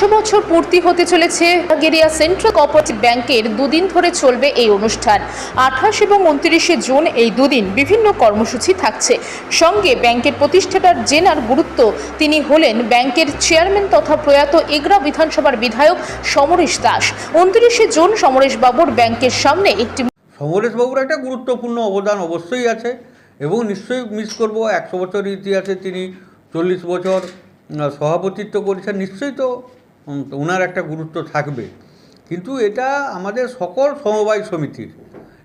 একশো বছর পূর্তি হতে চলেছে। গেরিয়া সেন্ট্রাল কোঅপারেটিভ ব্যাংকের দুদিন ধরে চলবে এই অনুষ্ঠান। আঠাশ এবং উনত্রিশে জুন এই দুদিন বিভিন্ন কর্মসূচি থাকছে। সঙ্গে ব্যাংকের প্রতিষ্ঠাতার জেনার গুরুত্ব। তিনি হলেন ব্যাংকের চেয়ারম্যান তথা প্রয়াত এগরা বিধানসভার বিধায়ক সমরেশ দাস। উনত্রিশে জুন সমরেশ বাবুর ব্যাংকের সামনে একটি সমরেশবাবুর একটা গুরুত্বপূর্ণ অবদান অবশ্যই আছে এবং নিশ্চয়ই মিস করব। একশো বছর ইতিহাসে তিনি চল্লিশ বছর সভাপতিত্ব করেছেন। নিশ্চয়ই তো ওনার একটা গুরুত্ব থাকবে। কিন্তু এটা আমাদের সকল সমবায় সমিতির।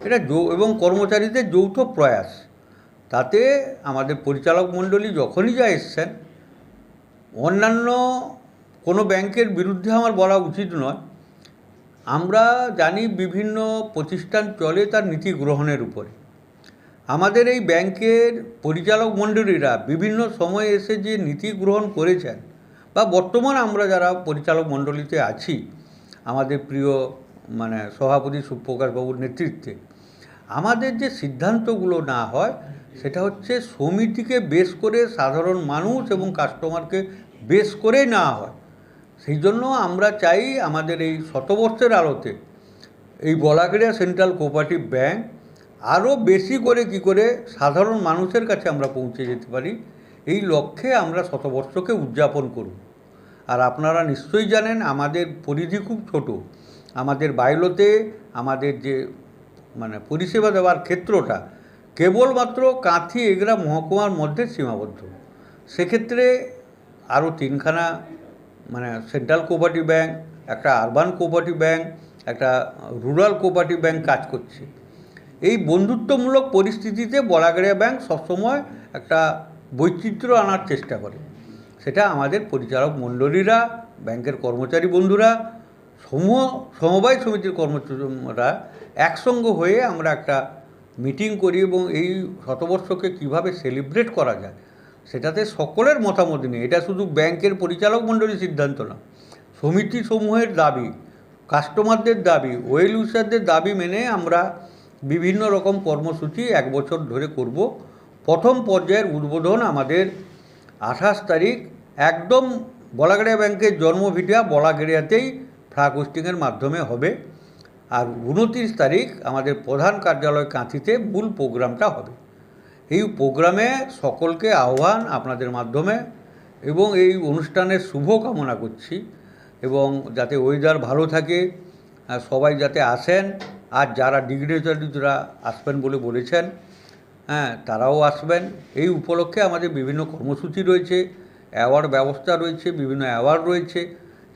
এটা এবং কর্মচারীদের যৌথ প্রয়াস। তাতে আমাদের পরিচালক মণ্ডলী যখনই যা এসছেন, অন্যান্য কোনো ব্যাংকের বিরুদ্ধে আমার বলা উচিত নয়। আমরা জানি বিভিন্ন প্রতিষ্ঠান চলে তার নীতি গ্রহণের উপরে। আমাদের এই ব্যাংকের পরিচালক মণ্ডলীরা বিভিন্ন সময়ে এসে যে নীতি গ্রহণ করেছেন বা বর্তমান আমরা যারা পরিচালক মণ্ডলীতে আছি, আমাদের প্রিয় মানে সভাপতি সুপ্রকাশবাবুর নেতৃত্বে, আমাদের যে সিদ্ধান্তগুলো না হয়, সেটা হচ্ছে সমিতিকে বেশ করে সাধারণ মানুষ এবং কাস্টমারকে বেশ করে না হয়। সেই জন্য আমরা চাই আমাদের এই শতবর্ষের আলোতে এই বলাগড়িয়া সেন্ট্রাল কোঅপারেটিভ ব্যাংক আরও বেশি করে কি করে সাধারণ মানুষের কাছে আমরা পৌঁছে যেতে পারি। এই লক্ষ্যে আমরা শতবর্ষকে উদযাপন করব। আর আপনারা নিশ্চয়ই জানেন আমাদের পরিধি খুব ছোট। আমাদের বাইলোতে আমাদের যে মানে পরিষেবা দেওয়ার ক্ষেত্রটা কেবলমাত্র কাঁথি এগরা মহকুমার মধ্যে সীমাবদ্ধ। সেক্ষেত্রে আরও তিনখানা মানে সেন্ট্রাল কোঅপারেটিভ ব্যাংক, একটা আরবান কোঅপারেটিভ ব্যাংক, একটা রুরাল কোঅপারেটিভ ব্যাংক কাজ করছে। এই বন্ধুত্বমূলক পরিস্থিতিতে বলাগড়িয়া ব্যাংক সবসময় একটা বৈচিত্র্য আনার চেষ্টা করে। সেটা আমাদের পরিচালক মণ্ডলীরা, ব্যাংকের কর্মচারী বন্ধুরা সমূহ সমবায় সমিতির কর্মচারীরা একসঙ্গে হয়ে আমরা একটা মিটিং করি এবং এই শতবর্ষকে কীভাবে সেলিব্রেট করা যায়, সেটাতে সকলের মতামত নিয়ে। এটা শুধু ব্যাংকের পরিচালক মণ্ডলীর সিদ্ধান্ত না, সমিতি সমূহের দাবি, কাস্টমারদের দাবি, ওয়েল ইউসারদের দাবি মেনে আমরা বিভিন্ন রকম কর্মসূচি এক বছর ধরে করব। প্রথম পর্যায়ের উদ্বোধন আমাদের আঠাশ তারিখ একদম বলাগড়িয়া ব্যাংকের জন্মভিটা বলাগড়িয়াতেই ফ্লাগ হোস্টিংয়ের মাধ্যমে হবে। আর উনত্রিশ তারিখ আমাদের প্রধান কার্যালয় কাঁথিতে মূল প্রোগ্রামটা হবে। এই প্রোগ্রামে সকলকে আহ্বান আপনাদের মাধ্যমে এবং এই অনুষ্ঠানের শুভ কামনা করছি এবং যাতে ওয়েদার ভালো থাকে সবাই যাতে আসেন। আর যারা ডিগনিটারিরা আসবেন বলে বলেছেন হ্যাঁ তারাও আসবেন। এই উপলক্ষে আমাদের বিভিন্ন কর্মসূচি রয়েছে। অ্যাওয়ার্ড ব্যবস্থা রয়েছে, বিভিন্ন অ্যাওয়ার্ড রয়েছে।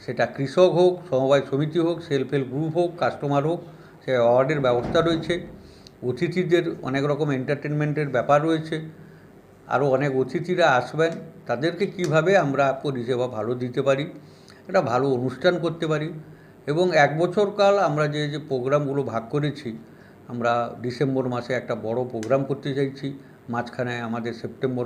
সেটা কৃষক হোক, সমবায় সমিতি হোক, সেলফ হেল্প গ্রুপ হোক, কাস্টমার হোক, সে অ্যাওয়ার্ডের ব্যবস্থা রয়েছে। অতিথিদের অনেক রকম এন্টারটেনমেন্টের ব্যাপার রয়েছে। আরও অনেক অতিথিরা আসবেন। তাদেরকে কীভাবে আমরা পরিষেবা ভালো দিতে পারি, একটা ভালো অনুষ্ঠান করতে পারি এবং এক বছর কাল আমরা যে যে প্রোগ্রামগুলো ভাগ করেছি, আমরা ডিসেম্বর মাসে একটা বড় প্রোগ্রাম করতে চাইছি। মাঝখানে আমাদের সেপ্টেম্বর